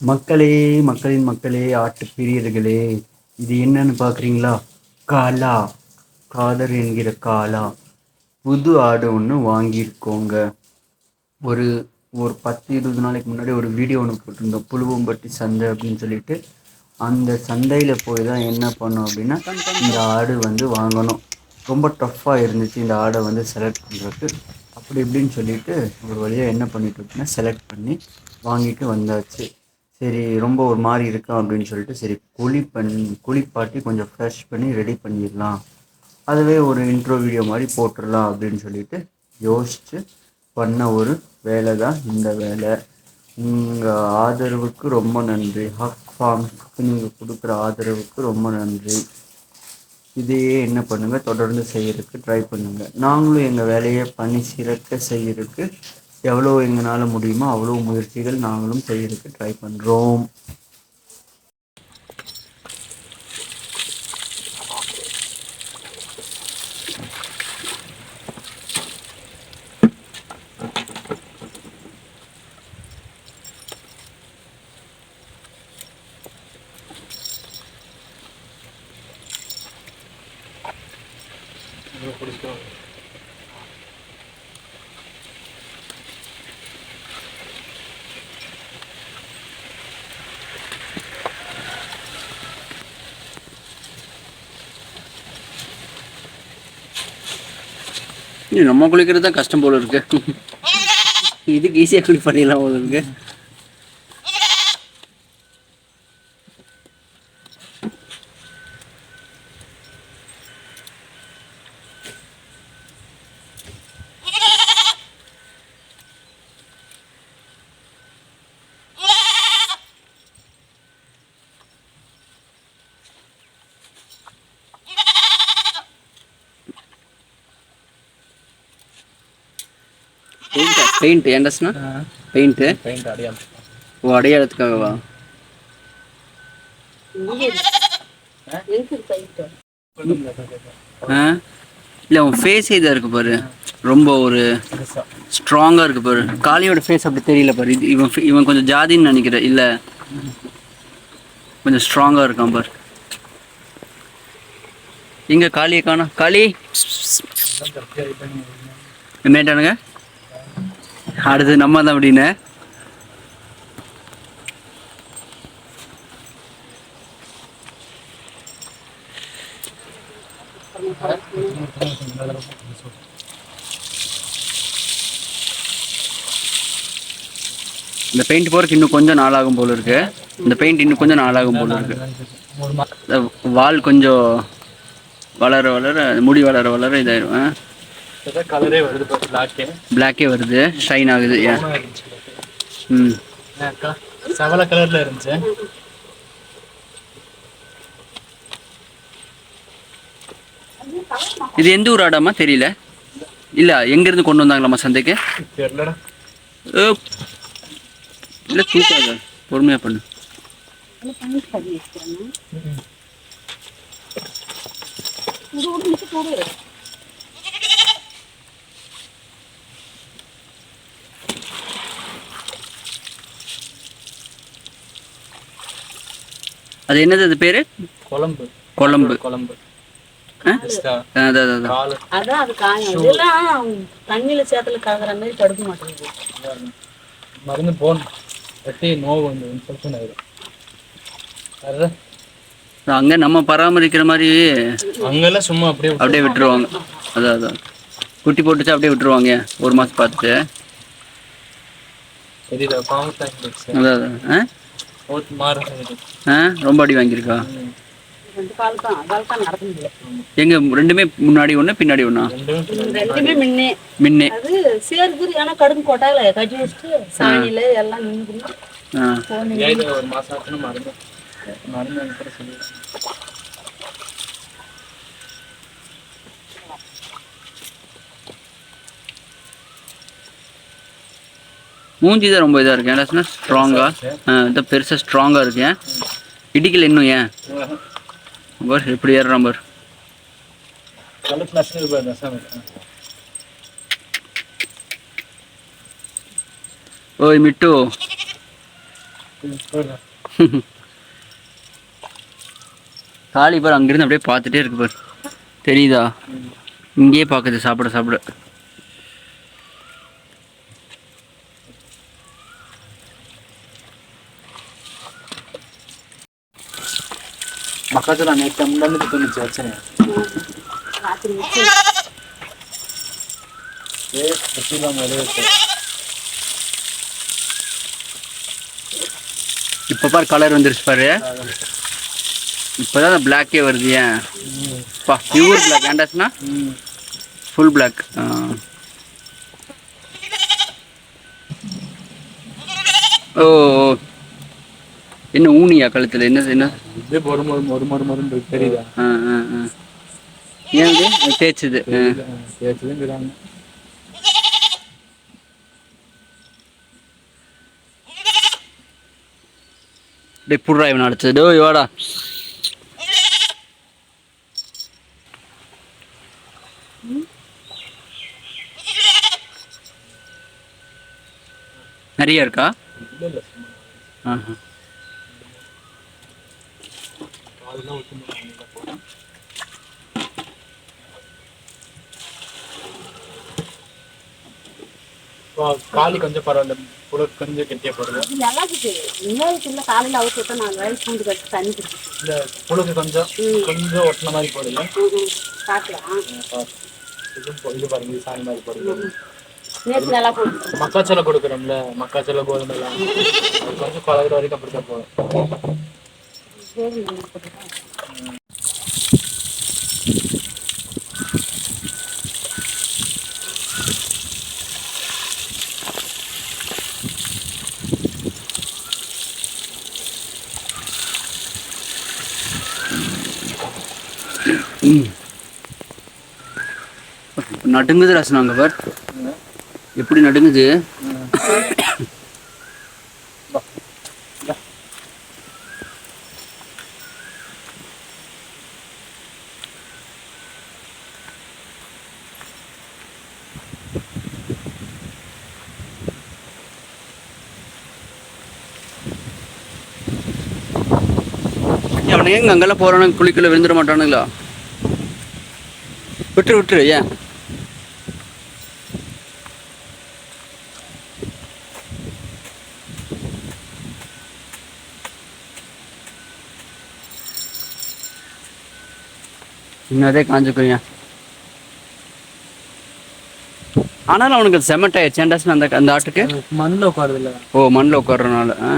மக்களே மக்களின் மக்களே ஆட்டு பிரியர்களே இது என்னன்னு பார்க்குறீங்களா? காலா. காதர் என்கிற காலா. புது ஆடு ஒன்று வாங்கியிருக்கோங்க. ஒரு ஒரு பத்து இருபது நாளைக்கு முன்னாடி ஒரு வீடியோ ஒன்று போட்டிருந்தோம். புழுவம்பட்டி சந்தை அப்படின்னு சொல்லிட்டு. அந்த சந்தையில் போய் தான் என்ன பண்ணோம் அப்படின்னா இந்த ஆடு வந்து வாங்கணும். ரொம்ப டஃப்பாக இருந்துச்சு இந்த ஆடை வந்து செலக்ட் பண்ணுறதுக்கு அப்படி இப்படின்னு சொல்லிட்டு ஒரு வழியாக என்ன பண்ணிட்டு இருக்கோம்னா செலக்ட் பண்ணி வாங்கிட்டு வந்தாச்சு. சரி ரொம்ப ஒரு மாதிரி இருக்கா அப்படின்னு சொல்லிட்டு சரி குழி பண்ணி குளிப்பாட்டி கொஞ்சம் ஃப்ரெஷ் பண்ணி ரெடி பண்ணிடலாம். அதுவே ஒரு இன்ட்ரோ வீடியோ மாதிரி போட்டுடலாம் அப்படின்னு சொல்லிட்டு யோசித்து பண்ண ஒரு வேலை தான் இந்த வேலை. உங்கள் ஆதரவுக்கு ரொம்ப நன்றி. ஹக் ஃபார்ம்ஸ்க்கு நீங்கள் கொடுக்குற ஆதரவுக்கு ரொம்ப நன்றி. இதையே என்ன பண்ணுங்கள் தொடர்ந்து செய்கிறதுக்கு ட்ரை பண்ணுங்கள் நாங்களும் எங்கள் வேலையை பண்ணி சிறக்க செய்கிறதுக்கு எவ்வளோ எங்களால் முடியுமோ அவ்வளோ முயற்சிகள் நாங்களும் செய்யறதுக்கு ட்ரை பண்ணுறோம் இது நம்ம குளிக்கிறது தான் கஷ்டம் போல இருக்கு. இதுக்கு ஈஸியாக குளி பண்ணிடலாம் போல இருக்கு. பெயிண்ட் பெயிண்ட் ஏண்டஸ்னா பெயிண்ட்டு பெயிண்ட் அடையாளம் ஓ அடையாளத்துக்காகவா ஆ இல்லை அவன் ஃபேஸே இதாக இருக்கு பாரு. ரொம்ப ஒரு ஸ்ட்ராங்காக இருக்கு பாரு. காளியோட ஃபேஸ் அப்படி தெரியல பாரு. இது இவன் இவன் கொஞ்சம் ஜாதின்னு நினைக்கிறேன் இல்லை. கொஞ்சம் ஸ்ட்ராங்காக இருக்கான் பாரு. எங்க காளியை காணோம். காளி! என்னட்டானுங்க அடுத்து நம்ம தான் அப்படின்னு. இந்த பெயிண்ட் போறதுக்கு இன்னும் கொஞ்சம் நாளாகும் போல இருக்கு. இந்த பெயிண்ட் இன்னும் கொஞ்சம் நாளாகும் போல இருக்கு. வால் கொஞ்சம் வளர வளர முடி வளர வளர இதாயிரும். கலரே வருது பிளாக்கே பிளாக்கே வருது. ஷைன் ஆகுது ம். செவல கலர்ல இருந்துச்சு. இது எந்த ஊர் ஆடாமா தெரியல. இல்ல எங்க இருந்து கொண்டு வந்தாங்களாமா சந்தைக்கு? தெரியலடா. இல்ல தூக்காத பொறுமையா பண்ணு. அது என்னது அது பேரு? குழம்பு. குழம்பு. குழம்பு. அதான் அது காயும். இதெல்லாம் தண்ணியில சேத்துல கலக்குற மாதிரி படுக்க மாட்டேங்குது. மருந்து போன் வெட்டி நோவு வந்து இன்ஃபெக்ஷன் ஆயிடும். அங்க நம்ம பராமரிக்கிற மாதிரி அங்கெல்லாம் சும்மா அப்படியே அப்படியே விட்டுருவாங்க. அதான் அதான். குட்டி போட்டுச்சு அப்படியே விட்டுருவாங்க. ஒரு மாசம் பார்த்துட்டு. அதான் அதான். ஆ? ரொம்ப அடி வாங்கியிருக்கா? எங்க ரெண்டுமே முன்னாடி ஒண்ணு பின்னாடி ஒண்ணா? ரெண்டுமே முன்னே. முன்னே. அது சேர்க்குது ஏன்னா கடுகு கொட்டாயில கட்டி வச்சுட்டு சாணியில எல்லாம் நின்று ஆ. ஏழு ஒரு மாசம் ஆச்சுன்னா மருந்து மருந்து மூஞ்சி தான் ரொம்ப இதாக இருக்கேன். ஏன்னா ஸ்ட்ராங்காக இதான் பெருசாக ஸ்ட்ராங்காக இருக்கேன். இடிக்கல இன்னும் ஏன்? பார் எப்படி ஏறுறான் பார். ஓய் மிட்டு. காளி பார் அங்கிருந்து அப்படியே பார்த்துட்டே இருக்கு பார். தெரியுதா? இங்கேயே பார்க்குது சாப்பிட சாப்பிட. மக்காச்சோளம் நேற்று ముందు నుంచి வச்சேன். இப்போ பாரு கலர் வந்துருச்சு பாரு. இப்போதான் அந்த பிளாக்கே வருது ஏன்? பா பியூர் பிளாக் ஏண்டாச்சுன்னா ஃபுல் பிளாக் ஓ ஓ. என்ன ஊனியா கழுத்தில்? என்ன என்ன? இது ஒரு மொறு மொறு மொறு மொறுன்னு இருக்கு, தெரியுதா? ஏன் இது? தேய்ச்சது. ஆ. பேசுதுங்கிறாங்க டேய் புட்ரா இவன் அடிச்சது. டேய் வாடா. நிறைய இருக்கா? இல்லை இல்லை ஆஹா. அதெல்லாம் ஒத்துமையாக காலி கொஞ்சம் பரவாயில்ல. புழு கொஞ்சம் கெட்டியா போடுது இது நல்லா இருக்குது. இன்னொரு இல்லை காலையில் அவுத்து விட்டா நாலு வேலை பூண்டு கட்டி தண்ணி இந்த புழுக்கு கொஞ்சம் கொஞ்சம் ஒட்டின மாதிரி போடுது பார்க்கலாம். இதுவும் இது பாருங்க இது சாணி மாதிரி போட்டு மக்காச்சோளம் கொடுக்குறோம்ல மக்காச்சோளம் கோதுமை எல்லாம். கொஞ்சம் பழகுற வரைக்கும் அப்படித்தான் போகும். போட்டுக்கலாம் நடுங்குது ராசனாங்க அங்கே பார் எப்படி நடுங்குது? எங்க அங்கெல்லாம் போறானு குளிக்கல விழுந்துட மாட்டானுங்களா? விட்டுரு விட்டுரு ஏன்? இன்னதே காஞ்சுக்குறியா ஆனாலும் அவனுக்கு செமட்டாயிடுச்சு. ஏன்டாச்சுன்னா அந்த அந்த ஆட்டுக்கு? மண்ணில் உட்காருது இல்லை. ஓ மண்ணில் உட்கார்றனால ஆ?